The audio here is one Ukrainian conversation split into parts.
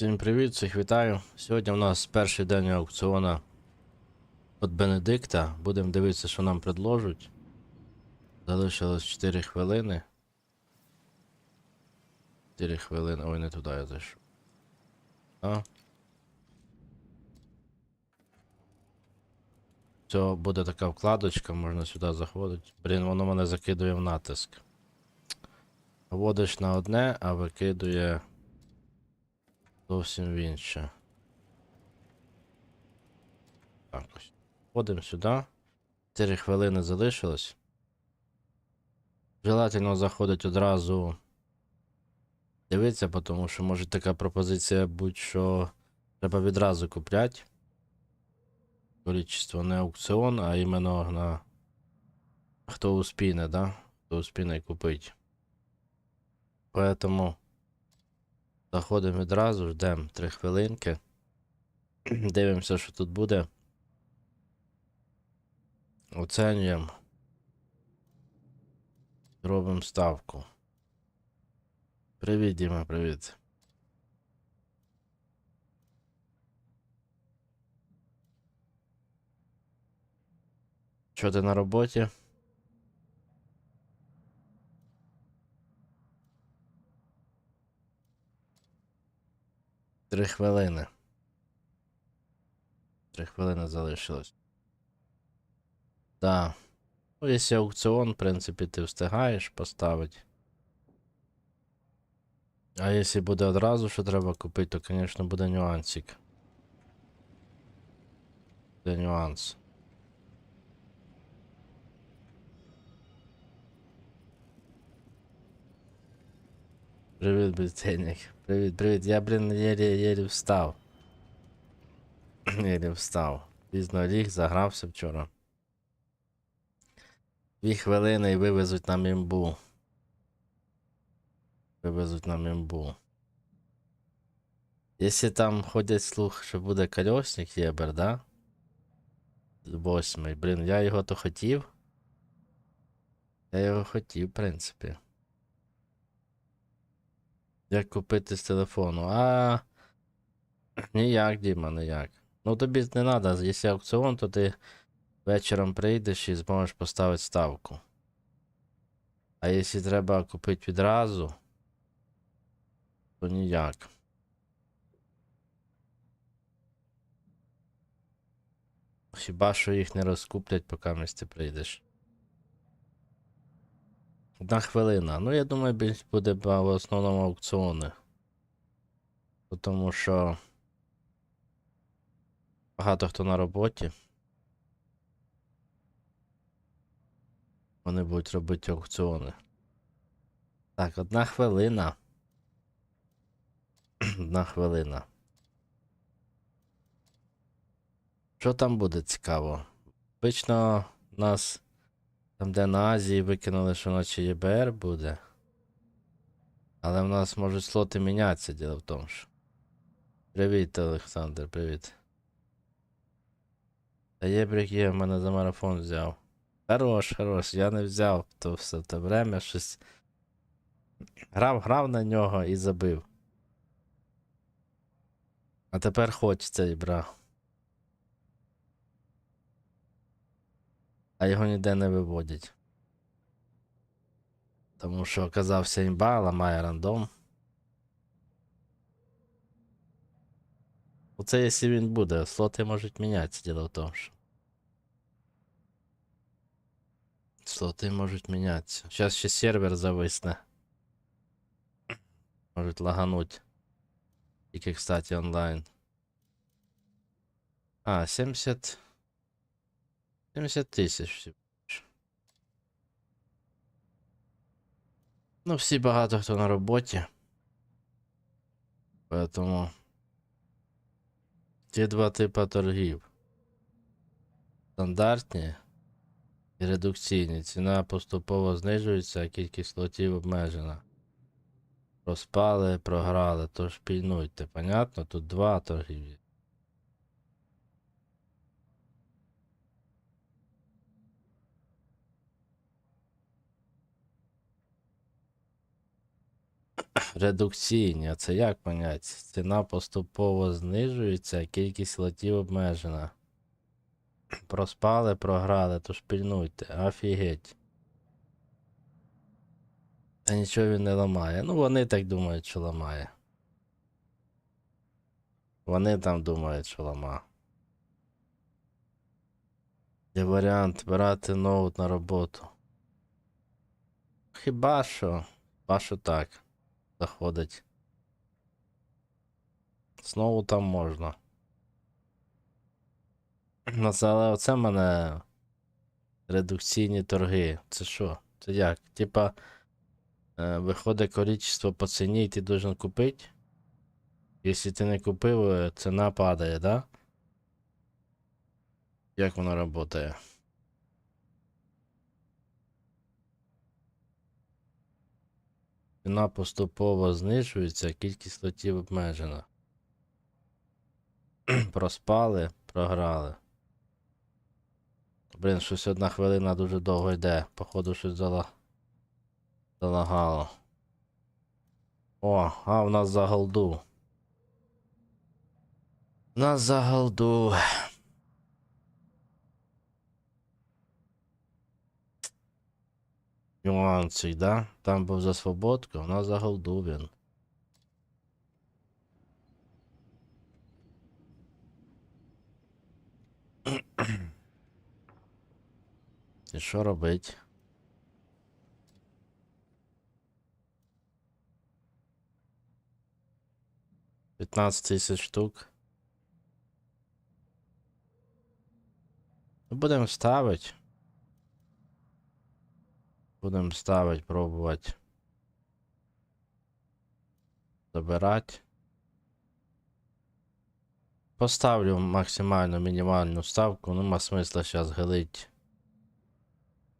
Всім привіт, всіх вітаю. Сьогодні у нас перший день аукціона від Бенедикта. Будемо дивитися, що нам предложать. Залишилось 4 хвилини. 4 хвилини. Ой, не туди я зайшов. А. Це буде така вкладочка, можна сюди заходити. Блін, воно мене закидує в натиск. Вводиш на одне, а викидує зовсім інше. Так ось. Входимо сюди. 4 хвилини залишилось. Желательно заходить одразу дивитися, тому що може така пропозиція будь-що треба відразу купляти. Количество не аукціон, а іменно на хто успіне, да? Хто успіне купити. Поэтому заходимо відразу, ждемо 3 хвилинки. Дивимося, що тут буде. Оцінюємо. Робимо ставку. Привіт, Діма, привіт. Що ти на роботі? Три хвилини. Три хвилини залишилось. Да. Ну, якщо аукціон, в принципі, ти встигаєш поставити. А якщо буде одразу, що треба купити, то, звісно, буде нюансик. Буде нюанс. Привіт, безцінник. Привіт, привіт. Я, блін, єлі, єлі встав. єлі встав. Пізно ліг, загрався вчора. Дві хвилини і вивезуть нам імбу. Вивезуть нам імбу. Якщо там ходять слух, що буде колесник Єбер, да? Восьмий. Блін, я його то хотів. Я його хотів, в принципі. Як купити з телефону? А. Ніяк, Діма, ніяк. Ну тобі не треба, якщо аукціон, то ти вечором прийдеш і зможеш поставити ставку. А якщо треба купити відразу, то ніяк. Хіба що їх не розкуплять, поки ти прийдеш. Одна хвилина. Ну, я думаю, більш буде в основному аукціони. Тому що багато хто на роботі. Вони будуть робити аукціони. Так, одна хвилина. одна хвилина. Що там буде цікаво? Обично нас там, де на Азії викинули, що наче ЄБР буде. Але в нас можуть слоти мінятися, діло в тому, що. Привіт, Олександр, привіт. Та єбрик є, в мене за марафон взяв. Хорош, хорош, я не взяв то все те время щось. Грав, грав на нього і забив. А тепер хочеться і брав. А його ніде не виводять. Тому що оказався імба, ламає рандом. Оце якщо він буде, слоти можуть мінятися, діло в тому, що. Слоти можуть мінятися. Зараз ще сервер зависне. Можуть лагануть. Тільки, кстати, онлайн. А, 70. 70 тисяч всі. Ну, всі багато хто на роботі. Поэтому ті два типа торгів. Стандартні і редукційні. Ціна поступово знижується, а кількість слотів обмежена. Проспали, програли, тож пільнуйте. Понятно? Тут два торгів. Редукційні, а це як понять? Ціна поступово знижується, кількість лотів обмежена. Проспали, програли, то шпільнуйте. Офігеть. Та нічого він не ламає. Ну, вони так думають, що ламає. Вони там думають, що ламає. Є варіант брати ноут на роботу. Хіба що? Хіба що так. Заходить. Знову там можна. Ну, Але оце в мене редукційні торги. Це що? Це як? Типа, е, виходить количество по ціні, і ти должен купити. Якщо ти не купив, е, ціна падає, да? Як воно працює? Ціна поступово знижується, кількість лотів обмежена. Проспали, програли. Блін, щось одна хвилина дуже довго йде. Походу, щось зала... залагало. О, а в нас за голду. У нас за голду. Нюансик, да? Там був за свободку, нас за Голдувін. І що робить? П'ятнадцять тисяч штук. Ну, Будемо ставити. Будемо ставити, пробувати. Забирати. Поставлю максимальну мінімальну ставку, ну, ма смисла зараз гилить.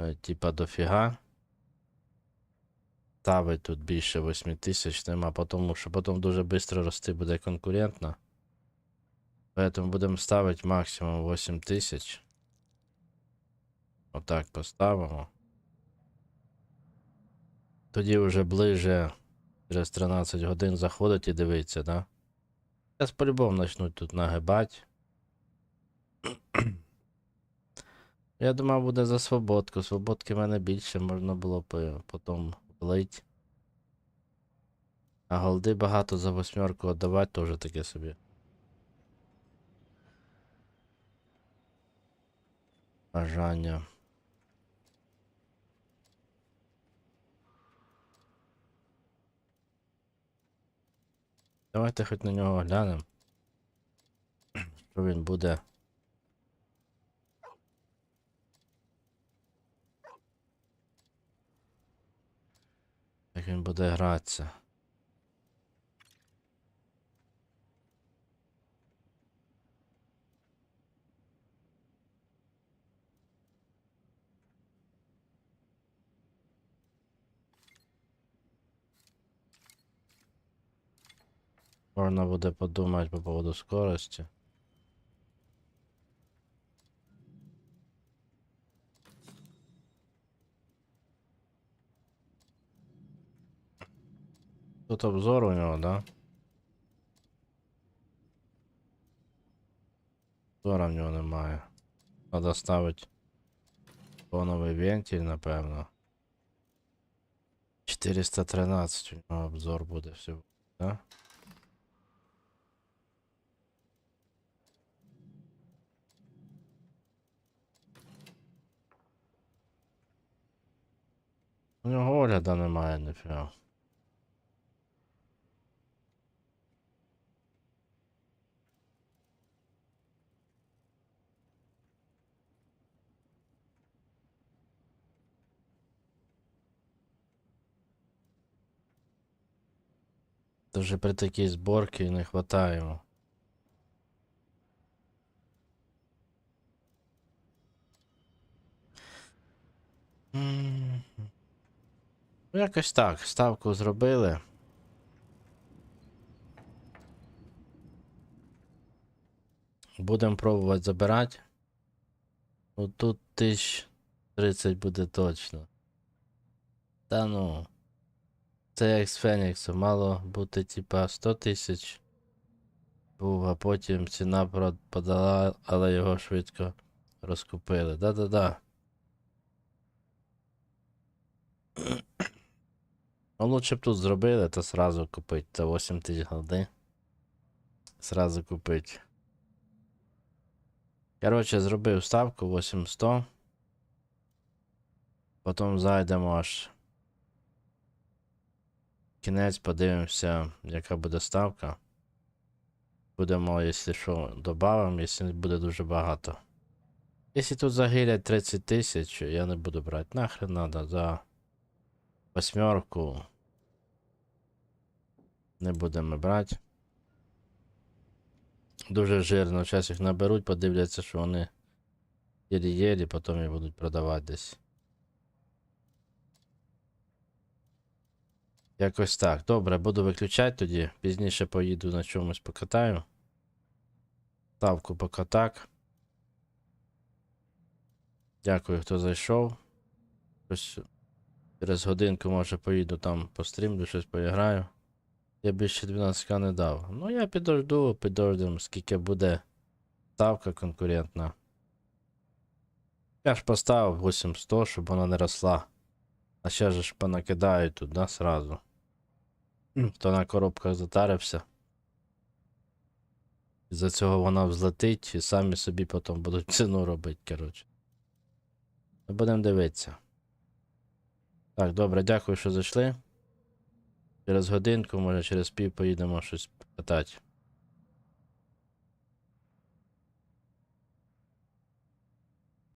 е, Типа дофіга. Ставить тут більше 8 тисяч нема, тому що потім дуже швидко рости буде конкурентно. Поэтому будемо ставити максимум 8 тисяч. Отак поставимо. Тоді вже ближе через 13 годин заходить і дивиться, да? Зараз по-любому почнуть тут нагибати. Я думав, буде за свободку. Свободки в мене більше, можна було е, потім влить. А голди багато за восьмерку віддавати теж таке собі. Бажання. Давайте хоч на нього глянемо. Що він буде. Як він буде гратися. Можна буде подумати по поводу скорості. Тут обзор у нього, да? Обзора в нього немає. Надо ставити фоновий вентиль, напевно. 413 у нього обзор буде всього, да? У нього огляда немає, ніфіга. Даже при такій зборці не хватає Ну, якось так. Ставку зробили. Будемо пробувати забирати. Ну тут тисяч 30 буде точно. Та ну. Це як з Феніксом, мало бути типа 100 тисяч. Був, а потім ціна подала, але його швидко розкупили. Да-да-да. Ну, лучше б тут зробили, то сразу купить. Це 8 тисяч голди. Сразу купить. Коротше, зробив ставку 8100. Потім зайдемо аж. Кінець подивимося, яка буде ставка. Будемо, якщо що, додамо, якщо буде дуже багато. Якщо тут загилять 30 тисяч, я не буду брати. Нахрен надо за восьмерку. Не будемо брати. Дуже жирно. Зараз їх наберуть, подивляться, що вони єлі-єлі, потім їх будуть продавати десь. Якось так. Добре, буду виключати тоді. Пізніше поїду на чомусь покатаю. Ставку поки так. Дякую, хто зайшов. Ось через годинку, може, поїду там пострімлю, щось поіграю. Я більше 12к не дав. Ну, я підожду, підождемо, скільки буде ставка конкурентна. Я ж поставив 8100, щоб вона не росла. А ще ж понакидають тут, да, сразу. Хто на коробках затарився. Із-за цього вона взлетить і самі собі потім будуть ціну робити, коротше. Ну, Будемо дивитися. Так, добре, дякую, що зайшли. Через годинку, може через пів поїдемо щось питати.